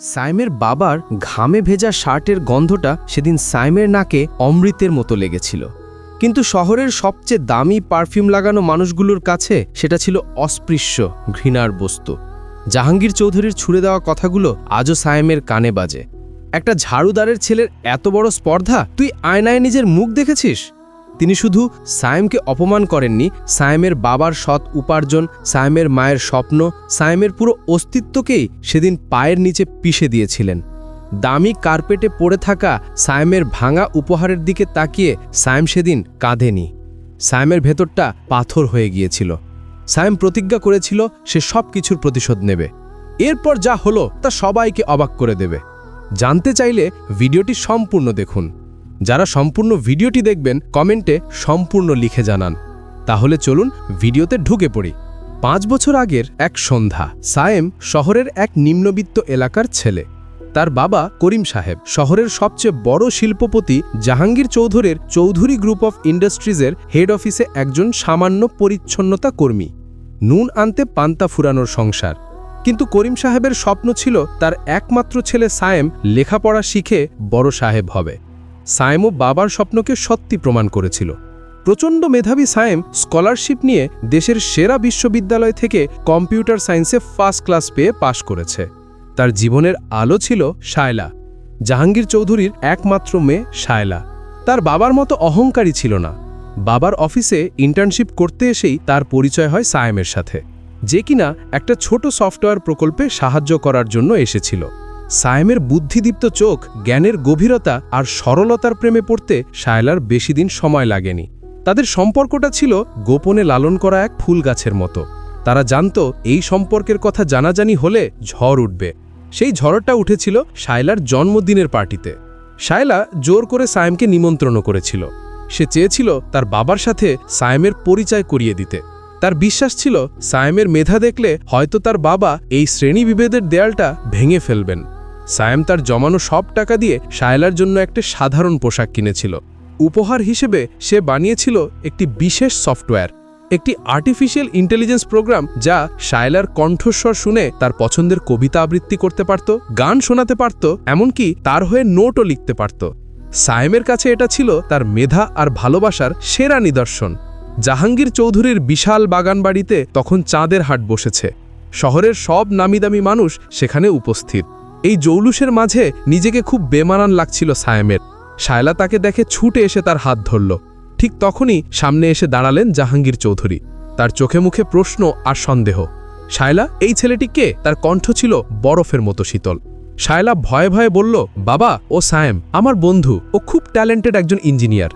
সাইমের বাবার ঘামে ভেজা শার্টের গন্ধটা সেদিন সাইমের নাকে অমৃতের মতো লেগেছিল। কিন্তু শহরের সবচেয়ে দামি পারফিউম লাগানো মানুষগুলোর কাছে সেটা ছিল অস্পৃশ্য, ঘৃণার বস্তু। জাহাঙ্গীর চৌধুরীর ছুড়ে দেওয়া কথাগুলো আজও সায়েমের কানে বাজে। একটা ঝাড়ুদারের ছেলের এত বড় স্পর্ধা? তুই আয়নায় নিজের মুখ দেখেছিস? তিনি শুধু সায়েমকে অপমান করেননি, সায়েমের বাবার সৎ উপার্জন, সায়েমের মায়ের স্বপ্ন, সায়েমের পুরো অস্তিত্বকেই সেদিন পায়ের নিচে পিষে দিয়েছিলেন। দামি কার্পেটে পড়ে থাকা সায়েমের ভাঙা উপহারের দিকে তাকিয়ে সায়েম সেদিন কাঁধেনি সায়েমের ভেতরটা পাথর হয়ে গিয়েছিল। সায়েম প্রতিজ্ঞা করেছিল, সে সব কিছুর প্রতিশোধ নেবে। এরপর যা হলো তা সবাইকে অবাক করে দেবে। জানতে চাইলে ভিডিওটি সম্পূর্ণ দেখুন। যারা সম্পূর্ণ ভিডিওটি দেখবেন, কমেন্টে সম্পূর্ণ লিখে জানান। তাহলে চলুন ভিডিওতে ঢুকে পড়ি। পাঁচ বছর আগের এক সন্ধ্যা, সায়েম শহরের এক নিম্নবিত্ত এলাকার ছেলে। তার বাবা করিম সাহেব, শহরের সবচেয়ে বড় শিল্পপতি জাহাঙ্গীর চৌধুরীর চৌধুরী গ্রুপ অফ ইন্ডাস্ট্রিজের হেড অফিসে একজন সামান্য পরিচ্ছন্নতা কর্মী। নুন আনতে পান্তা ফুরানোর সংসার। কিন্তু করিম সাহেবের স্বপ্ন ছিল তার একমাত্র ছেলে সায়েম লেখাপড়া শিখে বড় সাহেব হবে। সায়েমও বাবার স্বপ্নকে সত্যি প্রমাণ করেছিল। প্রচণ্ড মেধাবী সায়েম স্কলারশিপ নিয়ে দেশের সেরা বিশ্ববিদ্যালয় থেকে কম্পিউটার সায়েন্সে ফার্স্ট ক্লাস পেয়ে পাশ করেছে। তার জীবনের আলো ছিল শায়লা, জাহাঙ্গীর চৌধুরীর একমাত্র মেয়ে শায়লা। তার বাবার মতো অহংকারী ছিল না। বাবার অফিসে ইন্টার্নশিপ করতে এসেই তার পরিচয় হয় সায়েমের সাথে। যে কিনা একটা ছোট সফটওয়্যার প্রকল্পে সাহায্য করার জন্য এসেছিল। সায়েমের বুদ্ধিদীপ্ত চোখ, জ্ঞানের গভীরতা আর সরলতার প্রেমে পড়তে শায়লার বেশি দিন সময় লাগেনি। তাদের সম্পর্কটা ছিল গোপনে লালন করা এক ফুল গাছের মতো। তারা জানত এই সম্পর্কের কথা জানাজানি হলে ঝড় উঠবে। সেই ঝড়টা উঠেছিল শায়লার জন্মদিনের পার্টিতে। শায়লা জোর করে সায়েমকে নিমন্ত্রণ করেছিল। সে চেয়েছিল তার বাবার সাথে সায়েমের পরিচয় করিয়ে দিতে। তার বিশ্বাস ছিল সায়েমের মেধা দেখলে হয়তো তার বাবা এই শ্রেণি বিভেদের দেয়ালটা ভেঙে ফেলবেন। সায়েম তার জমানো সব টাকা দিয়ে শায়লার জন্য একটা সাধারণ পোশাক কিনেছিল। উপহার হিসেবে সে বানিয়েছিল একটি বিশেষ সফটওয়্যার, একটি আর্টিফিশিয়াল ইন্টেলিজেন্স প্রোগ্রাম যা শায়লার কণ্ঠস্বর শুনে তার পছন্দের কবিতা আবৃত্তি করতে পারত, গান শোনাতে পারত, এমনকি তার হয়ে নোটও লিখতে পারত। সায়েমের কাছে এটা ছিল তার মেধা আর ভালোবাসার সেরা নিদর্শন। জাহাঙ্গীর চৌধুরীর বিশাল বাগানবাড়িতে তখন চাঁদের হাট বসেছে। শহরের সব নামিদামি মানুষ সেখানে উপস্থিত। এই জৌলুসের মাঝে নিজেকে খুব বেমানান লাগছিল সায়েমের। শায়লা তাকে দেখে ছুটে এসে তার হাত ধরল। ঠিক তখনই সামনে এসে দাঁড়ালেন জাহাঙ্গীর চৌধুরী। তার চোখে মুখে প্রশ্ন আর সন্দেহ। শায়লা, এই ছেলেটি কে? তার কণ্ঠ ছিল বরফের মতো শীতল। শায়লা ভয়ে ভয়ে বলল, বাবা, ও সায়েম, আমার বন্ধু। ও খুব ট্যালেন্টেড একজন ইঞ্জিনিয়ার।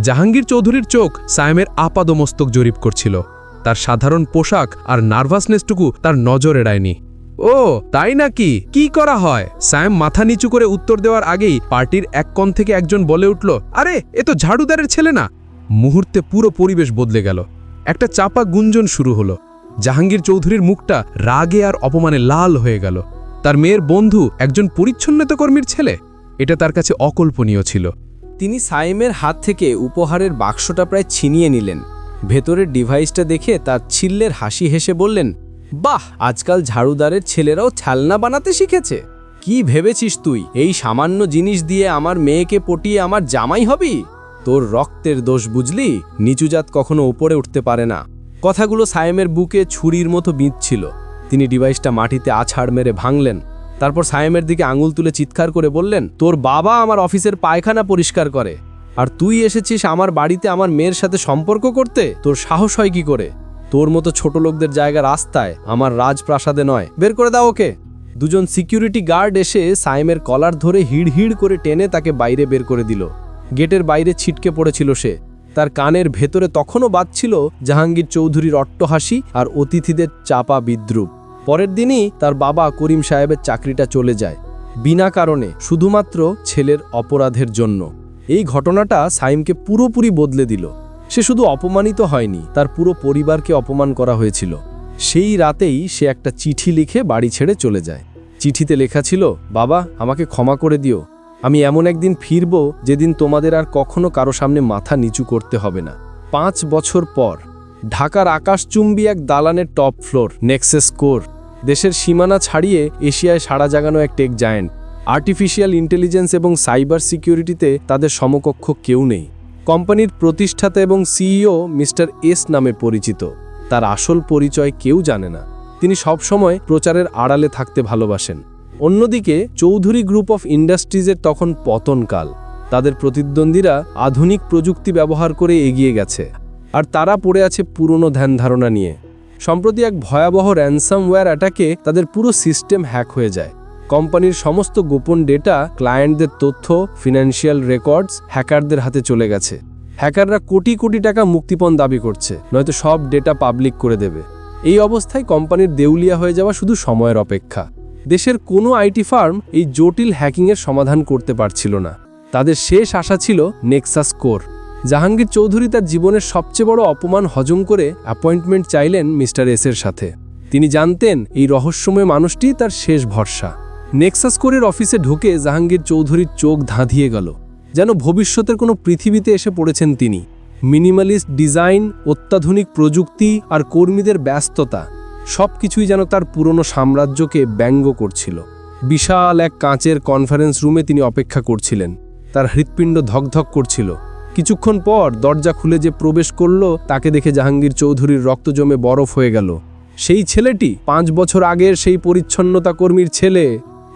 জাহাঙ্গীর চৌধুরীর চোখ সায়েমের আপাদমস্তক জরিপ করছিল। তার সাধারণ পোশাক আর নার্ভাসনেসটুকু তার নজর এড়ায়নি। ও, তাই নাকি? কি করা হয়? সায়েম মাথা নিচু করে উত্তর দেওয়ার আগেই পার্টির এক কণ থেকে একজন বলে উঠল, আরে, এ তো ঝাড়ুদারের ছেলে না? মুহূর্তে পুরো পরিবেশ বদলে গেল। একটা চাপা গুঞ্জন শুরু হলো। জাহাঙ্গীর চৌধুরীর মুখটা রাগে আর অপমানে লাল হয়ে গেল। তার মেয়ের বন্ধু একজন পরিচ্ছন্নতা কর্মীর ছেলে। এটা তার কাছে অকল্পনীয় ছিল। তিনি সাইমের হাত থেকে উপহারের বাক্সটা প্রায় ছিনিয়ে নিলেন। ভেতরের ডিভাইসটা দেখে তার ছিল্লের হাসি হেসে বললেন বাহ, আজকাল ঝাড়ুদারের ছেলেরাও ছালনা বানাতে শিখেছে। কি ভেবেছিস তুই? এই সামান্য জিনিস দিয়ে আমার মেয়েকে পটিয়ে আমার জামাই হবি? তোর রক্তের দোষ বুঝলি? নিচুজাত কখনো উপরে উঠতে পারে না। কথাগুলো সায়েমের বুকে ছুরির মতো বিঁধছিল। তিনি ডিভাইসটা মাটিতে আছাড় মেরে ভাঙলেন। তারপর সায়েমের দিকে আঙুল তুলে চিৎকার করে বললেন, তোর বাবা আমার অফিসের পায়খানা পরিষ্কার করে। আর তুই এসেছিস আমার বাড়িতে আমার মেয়ের সাথে সম্পর্ক করতে? তোর সাহস হয় কি করে? তোর মতো ছোট লোকদের জায়গা রাস্তায় আমার রাজপ্রাসাদে নয়। বের করে দাও ওকে। দুজন সিকিউরিটি গার্ড এসে সাইমের কলার ধরে হিড় হিড় করে টেনে তাকে বাইরে বের করে দিল। গেটের বাইরে ছিটকে পড়েছিল সে। তার কানের ভেতরে তখনও বাজছিল জাহাঙ্গীর চৌধুরীর অট্টহাসি আর অতিথিদের চাপা বিদ্রুপ। পরের দিনই তার বাবা করিম সাহেবের চাকরিটা চলে যায়। বিনা কারণে, শুধুমাত্র ছেলের অপরাধের জন্য। এই ঘটনাটা সাইমকে পুরোপুরি বদলে দিল। সে শুধু অপমানিত হয়নি, তার পুরো পরিবারকে অপমান করা হয়েছিল। সেই রাতেই সে একটা চিঠি লিখে বাড়ি ছেড়ে চলে যায়। চিঠিতে লেখা ছিল, বাবা, আমাকে ক্ষমা করে দিও। আমি এমন একদিন ফিরব যেদিন তোমাদের আর কখনো কারও সামনে মাথা নিচু করতে হবে না। পাঁচ বছর পর, ঢাকার আকাশচুম্বী এক দালানের টপ ফ্লোর, নেক্সেস কোর, দেশের সীমানা ছাড়িয়ে এশিয়ায় সাড়া জাগানো এক টেক জায়েন্ট। আর্টিফিশিয়াল ইন্টেলিজেন্স এবং সাইবার সিকিউরিটিতে তাদের সমকক্ষ কেউ নেই। কোম্পানির প্রতিষ্ঠাতা এবং সিইও মিস্টার এস নামে পরিচিত। তার আসল পরিচয় কেউ জানে না। তিনি সবসময় প্রচারের আড়ালে থাকতে ভালোবাসেন। অন্যদিকে, চৌধুরী গ্রুপ অফ ইন্ডাস্ট্রিজের তখন পতনকাল। তাদের প্রতিদ্বন্দ্বীরা আধুনিক প্রযুক্তি ব্যবহার করে এগিয়ে গেছে। আর তারা পড়ে আছে পুরনো ধ্যান ধারণা নিয়ে। সম্প্রতি এক ভয়াবহ র্যানসাম র্যানসামওয়্যার অ্যাটাকে তাদের পুরো সিস্টেম হ্যাক হয়ে যায়। কোম্পানির সমস্ত গোপন ডেটা, ক্লায়েন্টদের তথ্য, ফিনান্সিয়াল রেকর্ডস, হ্যাকারদের হাতে চলে গেছে। হ্যাকাররা কোটি কোটি টাকা মুক্তিপণ দাবি করছে, নয়তো সব ডেটা পাবলিক করে দেবে। এই অবস্থায় কোম্পানির দেউলিয়া হয়ে যাওয়া শুধু সময়ের অপেক্ষা। দেশের কোনো আইটি ফার্ম এই জটিল হ্যাকিংয়ের সমাধান করতে পারছিল না। তাদের শেষ আশা ছিল নেক্সাস কোর। জাহাঙ্গীর চৌধুরী তার জীবনের সবচেয়ে বড় অপমান হজম করে অ্যাপয়েন্টমেন্ট চাইলেন মিস্টার এসের সাথে। তিনি জানতেন, এই রহস্যময় মানুষটি তার শেষ ভরসা। নেক্সাস কোরের অফিসে ঢুকে জাহাঙ্গীর চৌধুরীর চোখ ধাঁধিয়ে গেল, যেন ভবিষ্যতের কোনো পৃথিবীতে এসে পড়েছেন তিনি। মিনিমালিস্ট ডিজাইন অত্যাধুনিক প্রযুক্তি আর কর্মীদের ব্যস্ততা সব কিছুই যেন তার পুরনো সাম্রাজ্যকে ব্যঙ্গ করছিল। বিশাল এক কাঁচের কনফারেন্স রুমে তিনি অপেক্ষা করছিলেন। তার হৃৎপিণ্ড ধকধক করছিল। কিছুক্ষণ পর দরজা খুলে যে প্রবেশ করল, তাকে দেখে জাহাঙ্গীর চৌধুরীর রক্ত জমে বরফ হয়ে গেল। সেই ছেলেটি, পাঁচ বছর আগের সেই পরিচ্ছন্নতা কর্মীর ছেলে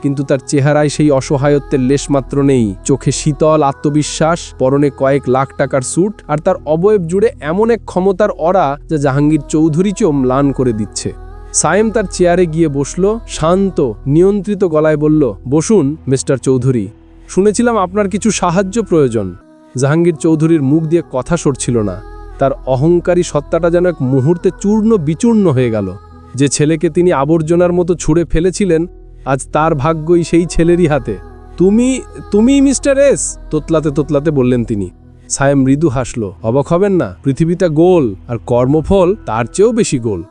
কিন্তু তার চেহারায় সেই অসহায়ত্বের লেশমাত্র নেই। চোখে শীতল আত্মবিশ্বাস, পরনে কয়েক লাখ টাকার স্যুট আর তার অবয়ব জুড়ে এমন এক ক্ষমতার অরা যা জাহাঙ্গীর চৌধুরীকেও ম্লান করে দিচ্ছে। সায়েম তার চেয়ারে গিয়ে বসল, শান্ত, নিয়ন্ত্রিত গলায় বলল, বসুন, মিস্টার চৌধুরী। শুনেছিলাম আপনার কিছু সাহায্য প্রয়োজন। জাহাঙ্গীর চৌধুরীর মুখ দিয়ে কথা সরছিল না। তার অহংকারী সত্তাটা যেন এক মুহূর্তে চূর্ণ বিচূর্ণ হয়ে গেল। যে ছেলেকে তিনি আবর্জনার মতো ছুঁড়ে ফেলেছিলেন আজ তার ভাগ্যই সেই ছেলেরই হাতে। তুমি তুমি মিস্টার এস? তোতলাতে তোতলাতে বললেন তিনি। সায়েম মৃদু হাসল। অবাক হবেন না, পৃথিবীটা গোল আর কর্মফল তার চেয়েও বেশি গোল।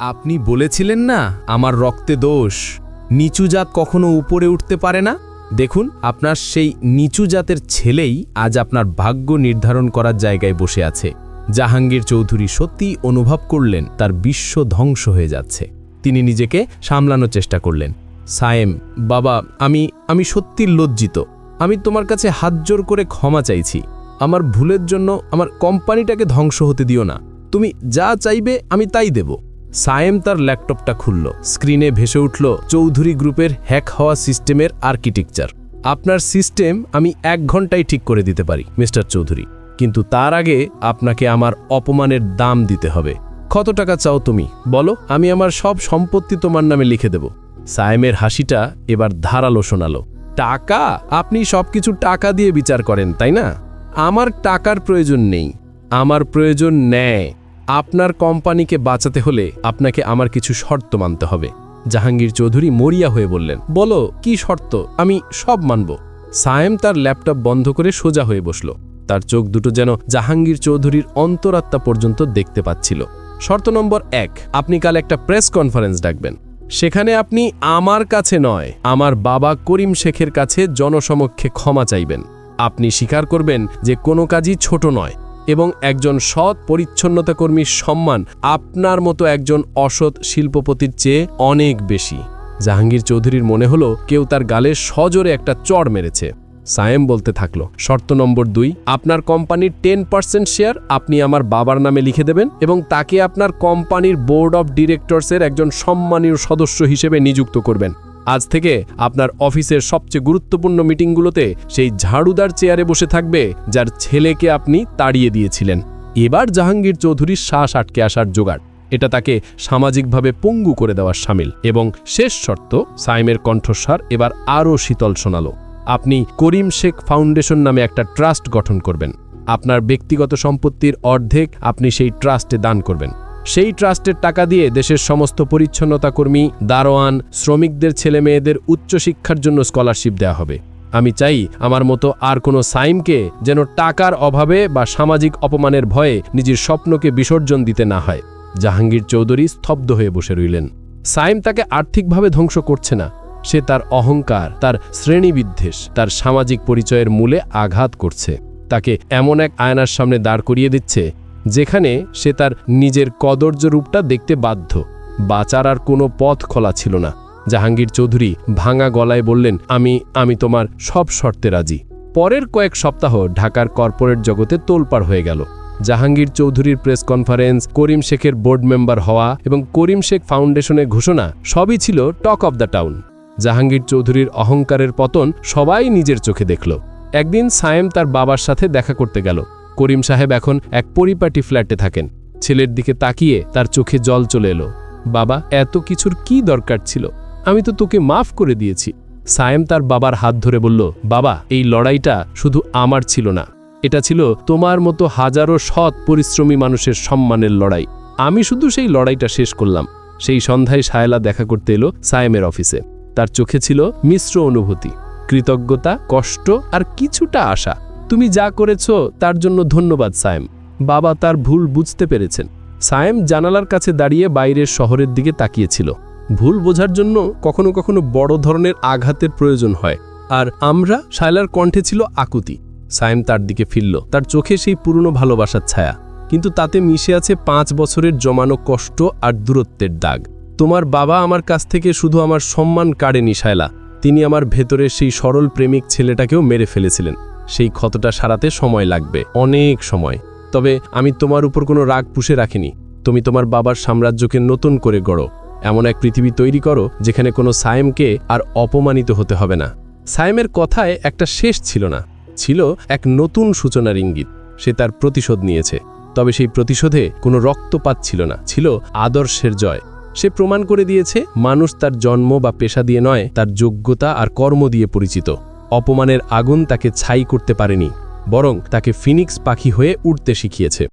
আপনি বলেছিলেন না আমার রক্তে দোষ। নিচু জাত কখনো উপরে উঠতে পারে না? দেখুন, আপনার সেই নিচু জাতের ছেলেই আজ আপনার ভাগ্য নির্ধারণ করার জায়গায় বসে আছে। জাহাঙ্গীর চৌধুরী সত্যিই অনুভব করলেন, তার বিশ্ব ধ্বংস হয়ে যাচ্ছে। তিনি নিজেকে সামলানোর চেষ্টা করলেন। সায়েম, বাবা, আমি আমি সত্যি লজ্জিত। আমি তোমার কাছে হাত জোর করে ক্ষমা চাইছি। আমার ভুলের জন্য আমার কোম্পানিটাকে ধ্বংস হতে দিও না। তুমি যা চাইবে আমি তাই দেব। সায়েম তার ল্যাপটপটা খুলল। স্ক্রিনে ভেসে উঠল চৌধুরী গ্রুপের হ্যাক হওয়া সিস্টেমের আর্কিটেকচার। আপনার সিস্টেম আমি এক ঘন্টায় ঠিক করে দিতে পারি, মিস্টার চৌধুরী। কিন্তু তার আগে আপনাকে আমার অপমানের দাম দিতে হবে। কত টাকা চাও তুমি? বলো, আমি আমার সব সম্পত্তি তোমার নামে লিখে দেব। সায়েমের হাসিটা এবার ধারালো শোনালো। টাকা? আপনি সবকিছু টাকা দিয়ে বিচার করেন, তাই না? আমার টাকার প্রয়োজন নেই। আমার প্রয়োজন ন্যায়। আপনার কোম্পানিকে বাঁচাতে হলে আপনাকে আমার কিছু শর্ত মানতে হবে। জাহাঙ্গীর চৌধুরী মরিয়া হয়ে বললেন, বলো, কি শর্ত? আমি সব মানব। সায়েম তার ল্যাপটপ বন্ধ করে সোজা হয়ে বসল। তার চোখ দুটো যেন জাহাঙ্গীর চৌধুরীর অন্তরাত্মা পর্যন্ত দেখতে পাচ্ছিল। শর্ত নম্বর এক, আপনি কাল একটা প্রেস কনফারেন্স ডাকবেন। সেখানে আপনি আমার কাছে নয়, আমার বাবা করিম শেখের কাছে জনসমক্ষে ক্ষমা চাইবেন। আপনি স্বীকার করবেন যে কোনো কাজই ছোট নয় এবং একজন সৎ পরিচ্ছন্নতাকর্মীর সম্মান আপনার মতো একজন অসৎ শিল্পপতির চেয়ে অনেক বেশি। জাহাঙ্গীর চৌধুরীর মনে হলো কেউ তার গালে সজোরে একটা চড় মেরেছে। সায়েম বলতে থাকল, শর্ত নম্বর দুই, আপনার কোম্পানির টেন পার্সেন্ট শেয়ার আপনি আমার বাবার নামে লিখে দেবেন এবং তাকে আপনার কোম্পানির বোর্ড অফ ডিরেক্টরসের একজন সম্মানীয় সদস্য হিসেবে নিযুক্ত করবেন। আজ থেকে আপনার অফিসের সবচেয়ে গুরুত্বপূর্ণ মিটিংগুলোতে সেই ঝাড়ুদার চেয়ারে বসে থাকবে যার ছেলেকে আপনি তাড়িয়ে দিয়েছিলেন। এবার জাহাঙ্গীর চৌধুরীর শ্বাস আটকে আসার জোগাড়। এটা তাকে সামাজিকভাবে পঙ্গু করে দেওয়ার সামিল এবং শেষ শর্ত সাইমের কণ্ঠস্বর এবার আরও শীতল শোনালো। আপনি করিম শেখ ফাউন্ডেশন নামে একটা ট্রাস্ট গঠন করবেন। আপনার ব্যক্তিগত সম্পত্তির অর্ধেক আপনি সেই ট্রাস্টে দান করবেন। সেই ট্রাস্টের টাকা দিয়ে দেশের সমস্ত পরিচ্ছন্নতা কর্মী, দারোয়ান, শ্রমিকদের ছেলে মেয়েদের উচ্চশিক্ষার জন্য স্কলারশিপ দেওয়া হবে। আমি চাই আমার মতো আর কোনো সাইমকে যেন টাকার অভাবে বা সামাজিক অপমানের ভয়ে নিজের স্বপ্নকে বিসর্জন দিতে না হয়। জাহাঙ্গীর চৌধুরী স্তব্ধ হয়ে বসে রইলেন। সাইম তাকে আর্থিকভাবে ধ্বংস করছে না। সে তার অহংকার, তার শ্রেণীবিদ্বেষ, তার সামাজিক পরিচয়ের মূলে আঘাত করছে। তাকে এমন এক আয়নার সামনে দাঁড় করিয়ে দিচ্ছে, যেখানে সে তার নিজের কদর্য রূপটা দেখতে বাধ্য। বাঁচার আর কোনো পথ খোলা ছিল না। জাহাঙ্গীর চৌধুরী ভাঙা গলায় বললেন, আমি আমি তোমার সব শর্তে রাজি। পরের কয়েক সপ্তাহ ঢাকার কর্পোরেট জগতে তোলপাড় হয়ে গেল। জাহাঙ্গীর চৌধুরীর প্রেস কনফারেন্স, করিম শেখের বোর্ড মেম্বার হওয়া এবং করিম শেখ ফাউন্ডেশনের ঘোষণা সবই ছিল talk of the town. Jahangir চৌধুরীর অহংকারের পতন সবাই নিজের চোখে দেখল। একদিন সায়েম তার বাবার সাথে দেখা করতে গেল। করিম সাহেব এখন এক পরিপাটি ফ্ল্যাটে থাকেন। ছেলের দিকে তাকিয়ে তার চোখে জল চলে এলো। বাবা, এত কিছুর কি দরকার ছিল? আমি তো তোকে মাফ করে দিয়েছি। সায়েম তার বাবার হাত ধরে বলল, বাবা, এই লড়াইটা শুধু আমার ছিল না। এটা ছিল তোমার মতো হাজারো সৎ পরিশ্রমী মানুষের সম্মানের লড়াই। আমি শুধু সেই লড়াইটা শেষ করলাম। সেই সন্ধ্যায় সায়লা দেখা করতে এলো সায়েমের অফিসে। তার চোখে ছিল মিশ্র অনুভূতি, কৃতজ্ঞতা, কষ্ট আর কিছুটা আশা। তুমি যা করেছ তার জন্য ধন্যবাদ, সায়েম। বাবা তার ভুল বুঝতে পেরেছেন। সায়েম জানালার কাছে দাঁড়িয়ে বাইরের শহরের দিকে তাকিয়েছিল। ভুল বোঝার জন্য কখনো কখনো বড় ধরনের আঘাতের প্রয়োজন হয়। আর আমরা শায়লার কণ্ঠে ছিল আকুতি। সায়েম তার দিকে ফিরল। তার চোখে সেই পুরনো ভালোবাসার ছায়া। কিন্তু তাতে মিশে আছে পাঁচ বছরের জমানো কষ্ট আর দূরত্বের দাগ। তোমার বাবা আমার কাছ থেকে শুধু আমার সম্মান কাড়েনি শায়লা। তিনি আমার ভেতরের সেই সরল প্রেমিক ছেলেটাকেও মেরে ফেলেছিলেন। সেই ক্ষতটা সারাতে সময় লাগবে, অনেক সময়। তবে আমি তোমার উপর কোনো রাগ পুষে রাখিনি। তুমি তোমার বাবার সাম্রাজ্যকে নতুন করে গড়ো। এমন এক পৃথিবী তৈরি করো যেখানে কোনো সায়েমকে আর অপমানিত হতে হবে না। সায়েমের কথায় একটা শেষ ছিল না। ছিল এক নতুন সূচনার ইঙ্গিত। সে তার প্রতিশোধ নিয়েছে। তবে সেই প্রতিশোধে কোনো রক্তপাত ছিল না। ছিল আদর্শের জয়। সে প্রমাণ করে দিয়েছে, মানুষ তার জন্ম বা পেশা দিয়ে নয়, তার যোগ্যতা আর কর্ম দিয়ে পরিচিত। অপমানের আগুন তাকে ছাই করতে পারেনি, বরং তাকে ফিনিক্স পাখি হয়ে উঠতে শিখিয়েছে।